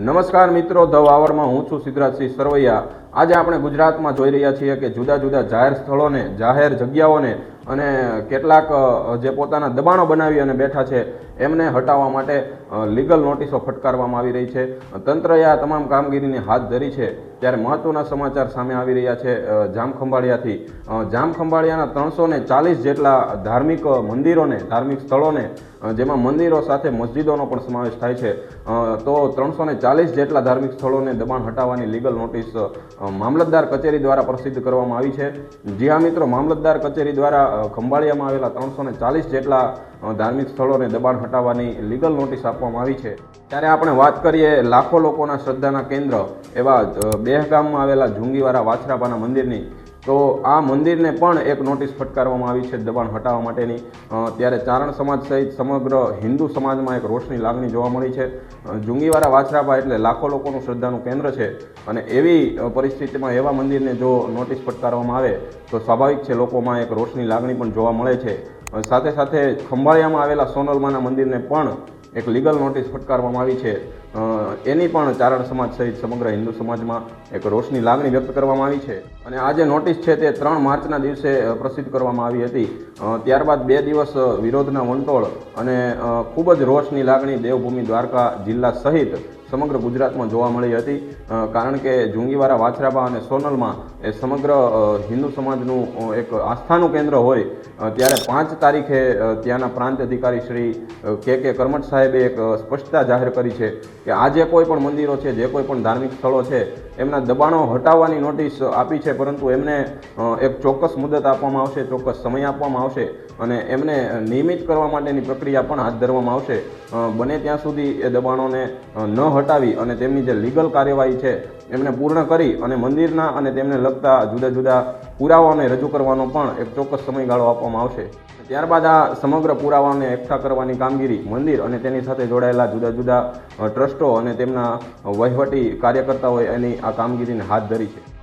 નમસ્કાર મિત્રો ધ વાવરમાં હું છું સિદ્ધરાજસિંહ સરવૈયા. આજે આપણે ગુજરાતમાં જોઈ રહ્યા છીએ કે જુદા જુદા જાહેર સ્થળોને, જાહેર જગ્યાઓને અને કેટલાક જે પોતાના દબાણો બનાવી અને બેઠા છે, એમને હટાવવા માટે લીગલ નોટિસો ફટકારવામાં આવી રહી છે. તંત્રએ આ તમામ કામગીરીને હાથ ધરી છે. ત્યારે મહત્વના સમાચાર સામે આવી રહ્યા છે જામખંભાળિયાથી. જામખંભાળિયાના ત્રણસો ને ચાલીસ જેટલા ધાર્મિક મંદિરોને, ધાર્મિક સ્થળોને જેમાં મંદિરો સાથે મસ્જિદોનો પણ સમાવેશ થાય છે. તો ત્રણસો ચાલીસ જેટલા ધાર્મિક સ્થળોને દબાણ હટાવવાની લીગલ નોટિસ મામલતદાર કચેરી દ્વારા પ્રસિદ્ધ કરવામાં આવી છે. જી હા મિત્રો, મામલતદાર કચેરી દ્વારા ખંભાળિયામાં આવેલા ત્રણસો ને ચાલીસ જેટલા ધાર્મિક સ્થળોને દબાણ હટાવવાની લીગલ નોટિસ આપવામાં આવી છે. ત્યારે આપણે વાત કરીએ લાખો લોકોના શ્રદ્ધાના કેન્દ્ર એવા બેહગામમાં આવેલા જુંગીવાળા વાછરાપાના મંદિરની તો આ મંદિરને પણ એક નોટિસ ફટકારવામાં આવી છે દબાણ હટાવવા માટેની. ત્યારે ચારણ સમાજ સહિત સમગ્ર હિન્દુ સમાજમાં એક રોષની લાગણી જોવા મળી છે. જુંગીવાળા વાછરાપા એટલે લાખો લોકોનું શ્રદ્ધાનું કેન્દ્ર છે. અને એવી પરિસ્થિતિમાં એવા મંદિરને જો નોટિસ ફટકારવામાં આવે, તો સ્વાભાવિક છે લોકોમાં એક રોષની લાગણી પણ જોવા મળે છે. સાથે સાથે ખંભાળિયામાં આવેલા સોનલમાના મંદિરને પણ એક લીગલ નોટિસ ફટકારવામાં આવી છે. એની પણ ચારણ સમાજ સહિત સમગ્ર હિન્દુ સમાજમાં એક રોષની લાગણી વ્યક્ત કરવામાં આવી છે. અને આ જે નોટિસ છે તે ત્રણ માર્ચના દિવસે પ્રસિદ્ધ કરવામાં આવી હતી. ત્યારબાદ બે દિવસ વિરોધના વંટોળ અને ખૂબ જ રોષની લાગણી દેવભૂમિ દ્વારકા જિલ્લા સહિત સમગ્ર ગુજરાતમાં જોવા મળી હતી. કારણ કે જુંગીવારા વાછરાબા અને સોનલમાં એ સમગ્ર હિન્દુ સમાજનું એક આસ્થાનું કેન્દ્ર હોય ત્યારે પાંચ તારીખે ત્યાંના પ્રાંત અધિકારી શ્રી કે કે કર્મઠ સાહેબે એક સ્પષ્ટતા જાહેર કરી છે કે આ જે કોઈ પણ મંદિરો છે, જે કોઈ પણ ધાર્મિક સ્થળો છે, એમના દબાણો હટાવવાની નોટિસ આપી છે, પરંતુ એમને એક ચોક્કસ મુદત આપવામાં આવશે, ચોક્કસ સમય આપવામાં આવશે અને એમને નિયમિત કરવા માટેની પ્રક્રિયા પણ હાથ ધરવામાં આવશે. બને ત્યાં સુધી એ દબાણોને ન હટાવી અને તેમની જે લીગલ કાર્યવાહી છે, એમને પૂર્ણ કરી અને મંદિરના અને તેમને લગતા જુદા જુદા પુરાવાઓને રજૂ કરવાનો પણ એક ચોક્કસ સમયગાળો આપવામાં આવશે. ત્યારબાદ આ સમગ્ર પુરાવાઓને એકઠા કરવાની કામગીરી મંદિર અને તેની સાથે જોડાયેલા જુદા જુદા ટ્રસ્ટો અને તેમના વહીવટી કાર્યકર્તાઓએ એની આ કામગીરીને હાથ ધરી છે.